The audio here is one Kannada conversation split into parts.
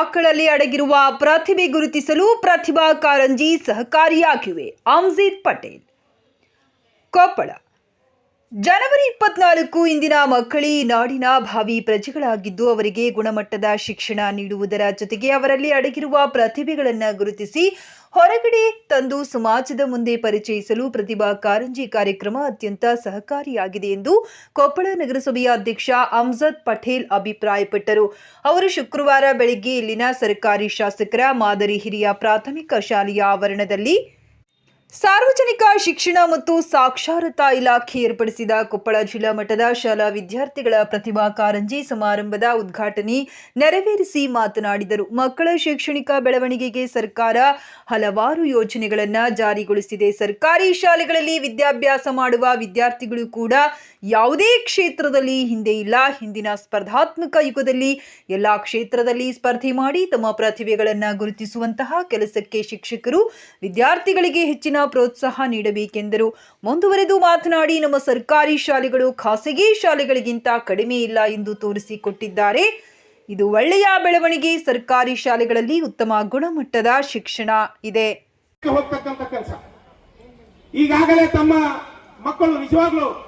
ಮಕ್ಕಳಲ್ಲಿ ಅಡಗಿರುವ ಪ್ರತಿಭೆ ಗುರುತಿಸಲು ಪ್ರತಿಭಾ ಕಾರಂಜಿ ಸಹಕಾರಿಯಾಗಿವೆ. ಅಮ್ಜಿದ್ ಪಟೇಲ್ ಕೊಪ್ಪಳ. ಜನವರಿ ಇಪ್ಪತ್ನಾಲ್ಕು ಇಂದಿನ ಮಕ್ಕಳಿ ನಾಡಿನ ಭಾವಿ ಪ್ರಜೆಗಳಾಗಿದ್ದು ಅವರಿಗೆ ಗುಣಮಟ್ಟದ ಶಿಕ್ಷಣ ನೀಡುವುದರ ಜೊತೆಗೆ ಅವರಲ್ಲಿ ಅಡಗಿರುವ ಪ್ರತಿಭೆಗಳನ್ನು ಗುರುತಿಸಿ ಹೊರಗಡೆ ತಂದು ಸಮಾಜದ ಮುಂದೆ ಪರಿಚಯಿಸಲು ಪ್ರತಿಭಾ ಕಾರಂಜಿ ಕಾರ್ಯಕ್ರಮ ಅತ್ಯಂತ ಸಹಕಾರಿಯಾಗಿದೆ ಎಂದು ಕೊಪ್ಪಳ ನಗರಸಭೆಯ ಅಧ್ಯಕ್ಷ ಅಮ್ಜದ್ ಪಟೇಲ್ ಅಭಿಪ್ರಾಯಪಟ್ಟರು. ಅವರು ಶುಕ್ರವಾರ ಬೆಳಗ್ಗೆ ಇಲ್ಲಿನ ಸರ್ಕಾರಿ ಶಾಸಕರ ಮಾದರಿ ಹಿರಿಯ ಪ್ರಾಥಮಿಕ ಶಾಲೆಯ ಆವರಣದಲ್ಲಿ ಸಾರ್ವಜನಿಕ ಶಿಕ್ಷಣ ಮತ್ತು ಸಾಕ್ಷರತಾ ಇಲಾಖೆ ಏರ್ಪಡಿಸಿದ ಕೊಪ್ಪಳ ಜಿಲ್ಲಾ ಮಟ್ಟದ ಶಾಲಾ ವಿದ್ಯಾರ್ಥಿಗಳ ಪ್ರತಿಭಾ ಕಾರಂಜಿ ಸಮಾರಂಭದ ಉದ್ಘಾಟನೆ ನೆರವೇರಿಸಿ ಮಾತನಾಡಿದರು. ಮಕ್ಕಳ ಶೈಕ್ಷಣಿಕ ಬೆಳವಣಿಗೆಗೆ ಸರ್ಕಾರ ಹಲವಾರು ಯೋಜನೆಗಳನ್ನು ಜಾರಿಗೊಳಿಸಿದೆ. ಸರ್ಕಾರಿ ಶಾಲೆಗಳಲ್ಲಿ ವಿದ್ಯಾಭ್ಯಾಸ ಮಾಡುವ ವಿದ್ಯಾರ್ಥಿಗಳು ಕೂಡ ಯಾವುದೇ ಕ್ಷೇತ್ರದಲ್ಲಿ ಹಿಂದೆ ಇಲ್ಲ. ಹಿಂದಿನ ಸ್ಪರ್ಧಾತ್ಮಕ ಯುಗದಲ್ಲಿ ಎಲ್ಲ ಕ್ಷೇತ್ರದಲ್ಲಿ ಸ್ಪರ್ಧೆ ಮಾಡಿ ತಮ್ಮ ಪ್ರತಿಭೆಗಳನ್ನು ಗುರುತಿಸುವಂತಹ ಕೆಲಸಕ್ಕೆ ಶಿಕ್ಷಕರು ವಿದ್ಯಾರ್ಥಿಗಳಿಗೆ ಹೆಚ್ಚಿನ ಪ್ರೋತ್ಸಾಹ ನೀಡಬೇಕೆಂದರು. ಮುಂದುವರೆದು ಮಾತನಾಡಿ, ನಮ್ಮ ಸರ್ಕಾರಿ ಶಾಲೆಗಳು ಖಾಸಗಿ ಶಾಲೆಗಳಿಗಿಂತ ಕಡಿಮೆ ಇಲ್ಲ ಎಂದು ತೋರಿಸಿಕೊಟ್ಟಿದ್ದಾರೆ. ಇದು ಒಳ್ಳೆಯ ಬೆಳವಣಿಗೆ. ಸರ್ಕಾರಿ ಶಾಲೆಗಳಲ್ಲಿ ಉತ್ತಮ ಗುಣಮಟ್ಟದ ಶಿಕ್ಷಣ ಇದೆ. ಈಗಾಗಲೇ ತಮ್ಮ ಮಕ್ಕಳು, ನಿಜವಾಗ್ಲೂ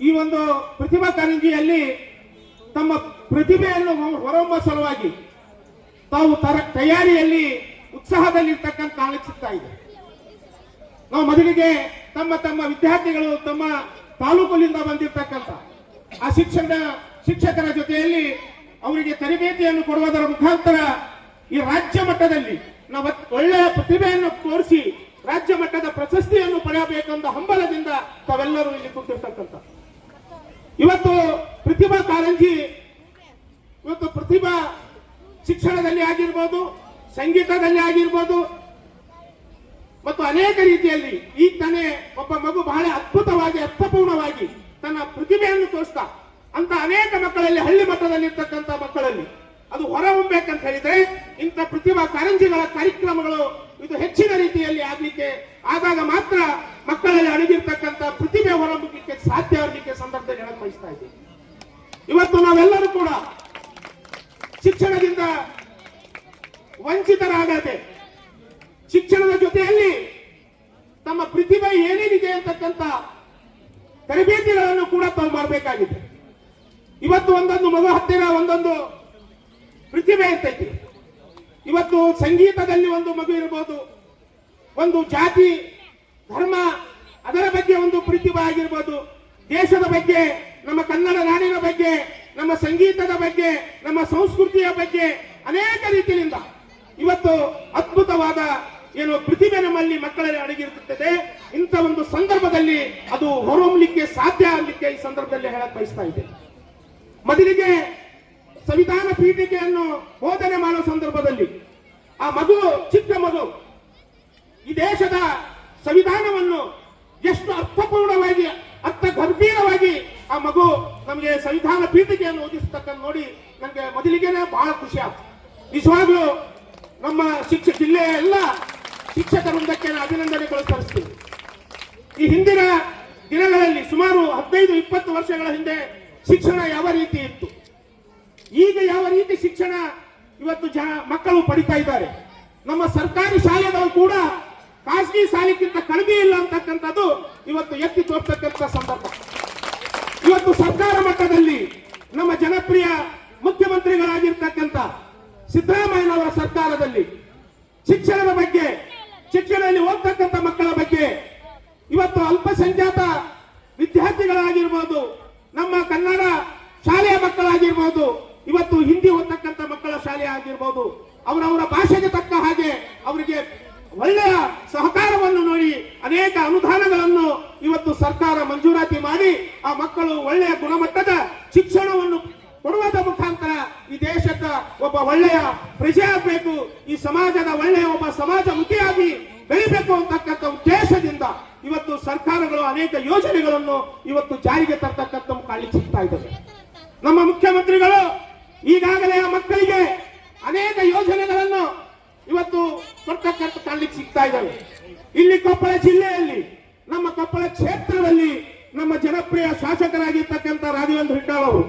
ಈ ಒಂದು ಪ್ರತಿಭಾ ಕಾರಂಜಿಯಲ್ಲಿ ತಮ್ಮ ಪ್ರತಿಭೆಯನ್ನು ಹೊರಹೊಮ್ಮ ಸಲುವಾಗಿ ತಾವು ತರ ತಯಾರಿಯಲ್ಲಿ ಉತ್ಸಾಹದಲ್ಲಿರ್ತಕ್ಕಂಥ ಕಾಣಿಸುತ್ತಾ ಇದೆ. ನಾವು ಮೊದಲಿಗೆ ತಮ್ಮ ತಮ್ಮ ವಿದ್ಯಾರ್ಥಿಗಳು ತಮ್ಮ ತಾಲೂಕಿನಿಂದ ಬಂದಿರತಕ್ಕಂತ ಆ ಶಿಕ್ಷಣ ಶಿಕ್ಷಕರ ಜೊತೆಯಲ್ಲಿ ಅವರಿಗೆ ತರಬೇತಿಯನ್ನು ಕೊಡುವುದರ ಮುಖಾಂತರ ಈ ರಾಜ್ಯ ಮಟ್ಟದಲ್ಲಿ ನಾವು ಒಳ್ಳೆಯ ಪ್ರತಿಭೆಯನ್ನು ತೋರಿಸಿ ರಾಜ್ಯ ಮಟ್ಟದ ಪ್ರಶಸ್ತಿಯನ್ನು ಪಡೆಯಬೇಕೆಂಬ ಹಂಬಲದಿಂದ ತಾವೆಲ್ಲರೂ ಇಲ್ಲಿ ಕೂತಿರ್ತಕ್ಕಂಥ. ಇವತ್ತು ಪ್ರತಿಭಾ ಕಾರಂಜಿ, ಇವತ್ತು ಪ್ರತಿಭಾ ಶಿಕ್ಷಣದಲ್ಲಿ ಆಗಿರ್ಬೋದು, ಸಂಗೀತದಲ್ಲಿ ಆಗಿರ್ಬೋದು ಮತ್ತು ಅನೇಕ ರೀತಿಯಲ್ಲಿ ಈ ತಾನೇ ಒಬ್ಬ ಮಗು ಬಹಳ ಅದ್ಭುತವಾಗಿ, ಅರ್ಥಪೂರ್ಣವಾಗಿ ತನ್ನ ಪ್ರತಿಭೆಯನ್ನು ತೋರಿಸ್ತಾ, ಅಂತ ಅನೇಕ ಮಕ್ಕಳಲ್ಲಿ ಹಳ್ಳಿ ಮಟ್ಟದಲ್ಲಿ ಇರ್ತಕ್ಕಂಥ ಮಕ್ಕಳಲ್ಲಿ ಅದು ಹೊರಹೊಮ್ಮಬೇಕಂತ ಹೇಳಿದ್ರೆ ಇಂಥ ಪ್ರತಿಭಾ ಕಾರಂಜಿಗಳ ಕಾರ್ಯಕ್ರಮಗಳು ಇದು ಹೆಚ್ಚಿನ ರೀತಿಯಲ್ಲಿ ಆಗ್ಲಿಕ್ಕೆ ಆದಾಗ ಮಾತ್ರ ಮಕ್ಕಳಲ್ಲಿ ಅಡಗಿರ್ತಕ್ಕಂಥ ಪ್ರತಿಭೆ ಹೊರಹೊಮ್ಮಲಿಕ್ಕೆ ಸಾಧ್ಯ ಆಗಲಿಕ್ಕೆ ಸಂದರ್ಭದಲ್ಲಿ ಹೇಳಕ್ ಬಯಸ್ತಾ ಇದ್ದೀನಿ ಇವತ್ತು ನಾವೆಲ್ಲರೂ ಕೂಡ ಶಿಕ್ಷಣದಿಂದ ವಂಚಿತರಾಗದೆ ಶಿಕ್ಷಣದ ಜೊತೆಯಲ್ಲಿ ತಮ್ಮ ಪ್ರತಿಭೆ ಏನೇನಿದೆ ಅಂತಕ್ಕಂಥ ತರಬೇತಿಗಳನ್ನು ಕೂಡ ತಾವು ಮಾಡಬೇಕಾಗಿದೆ. ಇವತ್ತು ಒಂದೊಂದು ಮಗು ಹತ್ತಿರ ಒಂದೊಂದು ಪ್ರತಿಭೆ ಇರ್ತೈತಿ. ಇವತ್ತು ಸಂಗೀತದಲ್ಲಿ ಒಂದು ಮಗು ಇರಬಹುದು ಒಂದು ಜಾತಿ, ಧರ್ಮ, ಅದರ ಬಗ್ಗೆ ಒಂದು ಪ್ರತಿಭೆ ಆಗಿರ್ಬೋದು. ದೇಶದ ಬಗ್ಗೆ, ನಮ್ಮ ಕನ್ನಡ ನಾಡಿನ ಬಗ್ಗೆ, ನಮ್ಮ ಸಂಗೀತದ ಬಗ್ಗೆ, ನಮ್ಮ ಸಂಸ್ಕೃತಿಯ ಬಗ್ಗೆ ಅನೇಕ ರೀತಿಯಿಂದ ಇವತ್ತು ಅದ್ಭುತವಾದ ಏನು ಪ್ರತಿಭೆ ನಮ್ಮಲ್ಲಿ ಮಕ್ಕಳಲ್ಲಿ ಅಡಗಿರುತ್ತದೆ. ಇಂಥ ಒಂದು ಸಂದರ್ಭದಲ್ಲಿ ಅದು ಹೊರಹೊಮ್ಮಲಿಕ್ಕೆ ಸಾಧ್ಯ ಆಗಲಿಕ್ಕೆ ಈ ಸಂದರ್ಭದಲ್ಲಿ ಹೇಳಕ್ ಬಯಸ್ತಾ ಇದೆ ಮೊದಲಿಗೆ ಸಂವಿಧಾನ ಪೀಠಿಕೆಯನ್ನು ಬೋಧನೆ ಮಾಡುವ ಸಂದರ್ಭದಲ್ಲಿ ಆ ಮಗು, ಚಿಕ್ಕ ಮಗು, ಈ ದೇಶದ ಸಂವಿಧಾನವನ್ನು ಎಷ್ಟು ಅರ್ಥಪೂರ್ಣವಾಗಿ, ಅರ್ಥ ಗಂಭೀರವಾಗಿ ಆ ಮಗು ನಮಗೆ ಸಂವಿಧಾನ ಪೀಠಿಕೆಯನ್ನು ಓದಿಸ್ತಕ್ಕಂಥ ನೋಡಿ ನನಗೆ ಮೊದಲಿಗೆನೆ ಬಹಳ ಖುಷಿ ಆಗ್ತದೆ. ನಿಜವಾಗ್ಲೂ ನಮ್ಮ ಶಿಕ್ಷ ಜಿಲ್ಲೆಯ ಎಲ್ಲ ಶಿಕ್ಷಕ ವೃಂದಕ್ಕೆ ಅಭಿನಂದನೆಗಳು ಸಲ್ಲಿಸ್ತೀನಿ ಈ ಹಿಂದಿನ ದಿನಗಳಲ್ಲಿ ಸುಮಾರು ಹದಿನೈದು, ಇಪ್ಪತ್ತು ವರ್ಷಗಳ ಹಿಂದೆ ಶಿಕ್ಷಣ ಯಾವ ರೀತಿ ಇತ್ತು? ಈಗ ಯಾವ ರೀತಿ ಶಿಕ್ಷಣ ಇವತ್ತು ಜನ, ಮಕ್ಕಳು ಪಡಿತಾ ಇದ್ದಾರೆ? ನಮ್ಮ ಸರ್ಕಾರಿ ಶಾಲೆಗಳು ಕೂಡ ಖಾಸಗಿ ಶಾಲೆಗಿಂತ ಕಡಿಮೆ ಇಲ್ಲ ಅಂತಕ್ಕಂಥದ್ದು ಇವತ್ತು ಎತ್ತಿ ತೋರ್ತಕ್ಕಂಥ ಸಂದರ್ಭ. ಇವತ್ತು ಸರ್ಕಾರ ಮಟ್ಟದಲ್ಲಿ ನಮ್ಮ ಜನಪ್ರಿಯ ಮುಖ್ಯಮಂತ್ರಿಗಳಾಗಿರ್ತಕ್ಕಂಥ ಸಿದ್ದರಾಮಯ್ಯನವರ ಸರ್ಕಾರದಲ್ಲಿ ಶಿಕ್ಷಣದ ಬಗ್ಗೆ ಶಿಕ್ಷಣದಲ್ಲಿ ಓದ್ತಕ್ಕಂಥ ಮಕ್ಕಳ ಬಗ್ಗೆ ಇವತ್ತು ಅಲ್ಪಸಂಖ್ಯಾತ ವಿದ್ಯಾರ್ಥಿಗಳಾಗಿರ್ಬೋದು, ನಮ್ಮ ಕನ್ನಡ ಶಾಲೆಯ ಮಕ್ಕಳಾಗಿರ್ಬೋದು, ಇವತ್ತು ಹಿಂದಿ ಓದ್ತಕ್ಕಂಥ ಮಕ್ಕಳ ಶಾಲೆ ಆಗಿರ್ಬೋದು, ಅವರವರ ಭಾಷೆಗೆ ತಕ್ಕ ಹಾಗೆ ಅವರಿಗೆ ಒಳ್ಳೆಯ ಸಹಕಾರವನ್ನು ನೋಡಿ ಅನೇಕ ಅನುದಾನಗಳನ್ನು ಇವತ್ತು ಸರ್ಕಾರ ಮಂಜೂರಾತಿ ಮಾಡಿ ಆ ಮಕ್ಕಳು ಒಳ್ಳೆಯ ಗುಣಮಟ್ಟದ ಶಿಕ್ಷಣವನ್ನು ಕೊಡುವುದರ ಮುಖಾಂತರ ಈ ದೇಶದ ಒಬ್ಬ ಒಳ್ಳೆಯ ಪ್ರಜೆ ಆಗಬೇಕು, ಈ ಸಮಾಜದ ಒಳ್ಳೆಯ ಒಬ್ಬ ಸಮಾಜ ಸಮಾಜಮುಖಿಯಾಗಿ ಬೆಳಿಬೇಕು ಅಂತಕ್ಕಂಥ ಉದ್ದೇಶದಿಂದ ಇವತ್ತು ಸರ್ಕಾರಗಳು ಅನೇಕ ಯೋಜನೆಗಳನ್ನು ಇವತ್ತು ಜಾರಿಗೆ ತರ್ತಕ್ಕಂಥ ಕಾಳಿ ಸಿಗ್ತಾ ಇದ್ದಾರೆ ನಮ್ಮ ಮುಖ್ಯಮಂತ್ರಿಗಳು ಈಗಾಗಲೇ ಆ ಮಕ್ಕಳಿಗೆ ಅನೇಕ ಯೋಜನೆಗಳನ್ನು ಇವತ್ತು ಕೊಡ್ತಕ್ಕಂಥ ಕಾಣಲಿಕ್ಕೆ ಸಿಗ್ತಾ ಇದ್ದಾವೆ. ಇಲ್ಲಿ ಕೊಪ್ಪಳ ಜಿಲ್ಲೆಯಲ್ಲಿ, ನಮ್ಮ ಕೊಪ್ಪಳ ಕ್ಷೇತ್ರದಲ್ಲಿ ನಮ್ಮ ಜನಪ್ರಿಯ ಶಾಸಕರಾಗಿರ್ತಕ್ಕಂಥ ರಾಘವೇಂದ್ರ ಹಿಟ್ಟಾಳ್ ಅವರು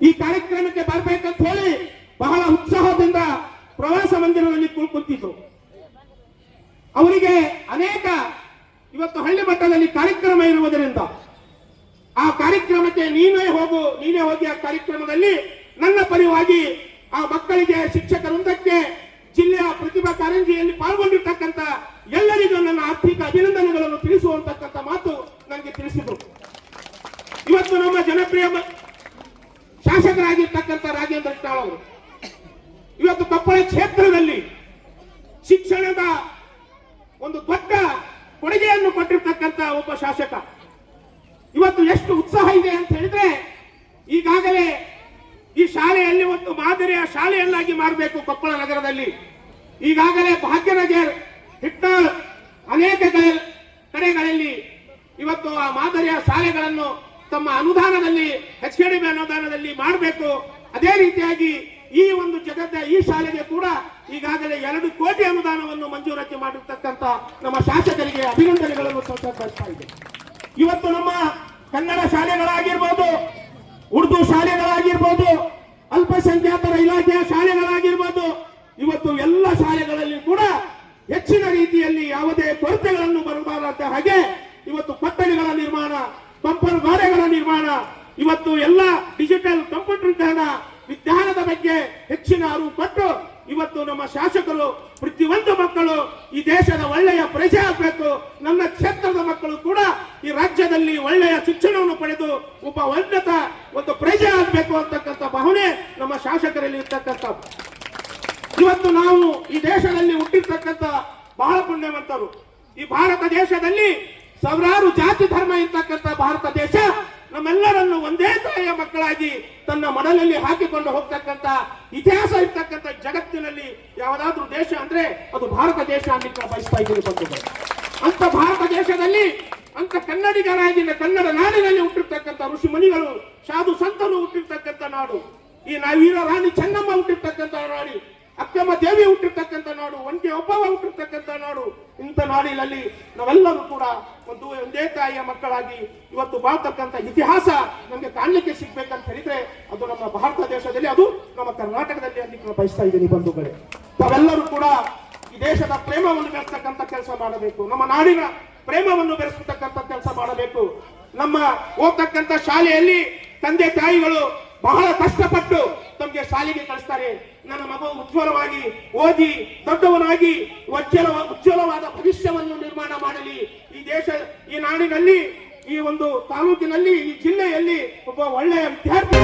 ಈ ಕಾರ್ಯಕ್ರಮಕ್ಕೆ ಬರ್ಬೇಕಂತ ಹೇಳಿ ಬಹಳ ಉತ್ಸಾಹದಿಂದ ಪ್ರವಾಸ ಮಂದಿರದಲ್ಲಿ ಕುಳ್- ಕುಂತಿತು ಅವರಿಗೆ ಅನೇಕ ಇವತ್ತು ಹಳ್ಳಿ ಮಟ್ಟದಲ್ಲಿ ಕಾರ್ಯಕ್ರಮ ಇರುವುದರಿಂದ ಆ ಕಾರ್ಯಕ್ರಮಕ್ಕೆ ನೀನೇ ಹೋಗು, ನೀನೇ ಹೋಗಿ ಆ ಕಾರ್ಯಕ್ರಮದಲ್ಲಿ ನನ್ನ ಪರಿವಾಗಿ ಆ ಮಕ್ಕಳಿಗೆ, ಶಿಕ್ಷಕರೊಂದಕ್ಕೆ ಜಿಲ್ಲೆಯ ಪ್ರತಿಭಾ ಕಾರಂಜಿಯಲ್ಲಿ ಪಾಲ್ಗೊಂಡಿರ್ತಕ್ಕಂಥ ಎಲ್ಲರಿಗೂ ನನ್ನ ಆರ್ಥಿಕ ಅಭಿನಂದನೆಗಳನ್ನು ತಿಳಿಸುವಂತಕ್ಕಂಥ ಮಾತು ನನಗೆ ತಿಳಿಸಿದರು. ಇವತ್ತು ನಮ್ಮ ಜನಪ್ರಿಯ ಶಾಸಕರಾಗಿರ್ತಕ್ಕಂಥ ರಾಜೇಂದ್ರ ಅವರು. ಇವತ್ತು ಕೊಪ್ಪಳ ಕ್ಷೇತ್ರದಲ್ಲಿ ಶಿಕ್ಷಣದ ಒಂದು ದೊಡ್ಡ ಕೊಡುಗೆಯನ್ನು ಕೊಟ್ಟಿರ್ತಕ್ಕಂತ ಒಬ್ಬ ಶಾಸಕ. ಇವತ್ತು ಎಷ್ಟು ಉತ್ಸಾಹ ಇದೆ ಅಂತ ಹೇಳಿದ್ರೆ, ಈಗಾಗಲೇ ಈ ಶಾಲೆಯಲ್ಲಿ ಒಂದು ಮಾದರಿಯ ಶಾಲೆಯನ್ನಾಗಿ ಮಾಡಬೇಕು ಕೊಪ್ಪಳ ನಗರದಲ್ಲಿ. ಈಗಾಗಲೇ ಭಾಗ್ಯನಗರ್, ಹಿಟ್ನಾಳ್, ಅನೇಕ ಕಡೆ- ಕಡೆಗಳಲ್ಲಿ ಇವತ್ತು ಆ ಮಾದರಿಯ ಶಾಲೆಗಳನ್ನು ತಮ್ಮ ಅನುದಾನದಲ್ಲಿ ಹೆಚ್ ಕೆ ಅನುದಾನದಲ್ಲಿ ಮಾಡಬೇಕು ಅದೇ ರೀತಿಯಾಗಿ ಈ ಒಂದು ಜಗತ್ತ, ಈ ಶಾಲೆಗೆ ಕೂಡ ಈಗಾಗಲೇ ಎರಡು ಕೋಟಿ ಅನುದಾನವನ್ನು ಮಂಜೂರಾತಿ ಮಾಡಿರ್ತಕ್ಕಂಥ ನಮ್ಮ ಶಾಸಕರಿಗೆ ಅಭಿನಂದನೆಗಳನ್ನು ಸಲ್ಲಿಸ್ತಾ ಇದೆ ಇವತ್ತು ನಮ್ಮ ಕನ್ನಡ ಶಾಲೆಗಳಾಗಿರ್ಬೋದು, ಉರ್ದು ಶಾಲೆಗಳಾಗಿರ್ಬೋದು, ಅಲ್ಪಸಂಖ್ಯಾತರ ಇಲಾಖೆಯ ಶಾಲೆಗಳಾಗಿರ್ಬೋದು ಇವತ್ತು ಎಲ್ಲ ಶಾಲೆಗಳಲ್ಲಿ ಕೂಡ ಹೆಚ್ಚಿನ ರೀತಿಯಲ್ಲಿ ಯಾವುದೇ ಕೊರತೆಗಳನ್ನು ಬರಬಾರದ ಹಾಗೆ ಇವತ್ತು ಕೊಠಡಿಗಳ ನಿರ್ಮಾಣ ಕಂಪರ್ ಗೋಡೆಗಳ ನಿರ್ಮಾಣ ಇವತ್ತು ಎಲ್ಲ ಡಿಜಿಟಲ್ ಕಂಪ್ಯೂಟರೀಕರಣ ವಿಜ್ಞಾನದ ಬಗ್ಗೆ ಹೆಚ್ಚಿನ ಅರಿವು ಕೊಟ್ಟು ಇವತ್ತು ನಮ್ಮ ಶಾಸಕರು, ಪ್ರತಿಯೊಂದು ಮಕ್ಕಳು ಈ ದೇಶದ ಒಳ್ಳೆಯ ಪ್ರಜೆ ಆಗಬೇಕು. ನನ್ನ ಕ್ಷೇತ್ರದ ಮಕ್ಕಳು ಕೂಡ ಈ ರಾಜ್ಯದಲ್ಲಿ ಒಳ್ಳೆಯ ಶಿಕ್ಷಣವನ್ನು ಪಡೆದು ಒಬ್ಬ ಉನ್ನತ ಒಂದು ಪ್ರಜೆ ಆಗಬೇಕು ಅಂತಕ್ಕಂಥ ಭಾವನೆ ನಮ್ಮ ಶಾಸಕರಲ್ಲಿ ಇರ್ತಕ್ಕಂಥ ಇವತ್ತು ನಾವು ಈ ದೇಶದಲ್ಲಿ ಹುಟ್ಟಿರ್ತಕ್ಕಂಥ ಬಹಳ ಪುಣ್ಯವಂತರು. ಈ ಭಾರತ ದೇಶದಲ್ಲಿ ಸಾವಿರಾರು ಜಾತಿ, ಧರ್ಮ ಇರ್ತಕ್ಕಂಥ ಭಾರತ ದೇಶ ನಮ್ಮೆಲ್ಲರನ್ನು ಒಂದೇ ತಾಯಿಯ ಮಕ್ಕಳಾಗಿ ತನ್ನ ಮನದಲ್ಲಿ ಹಾಕಿಕೊಂಡು ಹೋಗ್ತಕ್ಕಂತ ಇತಿಹಾಸ ಇರ್ತಕ್ಕಂಥ ಜಗತ್ತಿನಲ್ಲಿ ಯಾವುದಾದ್ರೂ ದೇಶ ಅಂದ್ರೆ ಅದು ಭಾರತ ದೇಶ ಅನ್ನಿಕ ನಾನು ಬಯಸ್ತಾ ಇದ್ದೀನಿ ಅಂತ ಭಾರತ ದೇಶದಲ್ಲಿ ಅಂತ ಕನ್ನಡಿಗರಾಗಿ ಕನ್ನಡ ನಾಡಿನಲ್ಲಿ ಹುಟ್ಟಿರ್ತಕ್ಕಂಥ ಋಷಿ ಮುನಿಗಳು ಸಾಧು ಸಂತರು ಹುಟ್ಟಿರ್ತಕ್ಕಂಥ ನಾಡು. ಈ ನಾವೀರ ರಾಣಿ ಚೆನ್ನಮ್ಮ ಹುಟ್ಟಿರ್ತಕ್ಕಂಥ ನಾಡಿ. ಅಕ್ಕಮ್ಮ ದೇವಿ ಹುಟ್ಟಿರ್ತಕ್ಕಂಥ ನಾಡು ಒಂಟಿ ಒಬ್ಬವ ಹುಟ್ಟಿರ್ತಕ್ಕಂಥ ನಾಡು, ಇಂಥ ನಾಡಿನಲ್ಲಿ ನಾವೆಲ್ಲರೂ ಕೂಡ ಒಂದು ಒಂದೇ ತಾಯಿಯ ಮಕ್ಕಳಾಗಿ ಇವತ್ತು ಬಾಳ್ತಕ್ಕಂಥ ಇತಿಹಾಸ ನಮಗೆ ಕಾಣಲಿಕ್ಕೆ ಸಿಗ್ಬೇಕಂತ ಹೇಳಿದ್ರೆ ಅದು ನಮ್ಮ ಭಾರತ ದೇಶದಲ್ಲಿ, ಅದು ನಮ್ಮ ಕರ್ನಾಟಕದಲ್ಲಿ ಅಲ್ಲಿ ಬಯಸ್ತಾ ಇದ್ದೀನಿ ಬಂಧುಗಳೇ. ತಾವೆಲ್ಲರೂ ಕೂಡ ಈ ದೇಶದ ಪ್ರೇಮವನ್ನು ಬೆಳೆಸ್ತಕ್ಕಂಥ ಕೆಲಸ ಮಾಡಬೇಕು, ನಮ್ಮ ನಾಡಿನ ಪ್ರೇಮವನ್ನು ಬೆಳೆಸತಕ್ಕಂಥ ಕೆಲಸ ಮಾಡಬೇಕು. ನಮ್ಮ ಹೋಗ್ತಕ್ಕಂಥ ಶಾಲೆಯಲ್ಲಿ ತಂದೆ ತಾಯಿಗಳು ಬಹಳ ಕಷ್ಟಪಟ್ಟು ತಮಗೆ ಶಾಲೆಗೆ ಕಳಿಸ್ತಾರೆ. ನನ್ನ ಮಗ ಉಜ್ವಲವಾಗಿ ಓದಿ ದೊಡ್ಡವನಾಗಿ ಉಜ್ವಲ ಉಜ್ವಲವಾದ ಭವಿಷ್ಯವನ್ನು ನಿರ್ಮಾಣ ಮಾಡಲಿ. ಈ ದೇಶ, ಈ ನಾಡಿನಲ್ಲಿ, ಈ ಒಂದು ತಾಲೂಕಿನಲ್ಲಿ, ಈ ಜಿಲ್ಲೆಯಲ್ಲಿ ಒಬ್ಬ ಒಳ್ಳೆಯ ವಿದ್ಯಾರ್ಥಿ.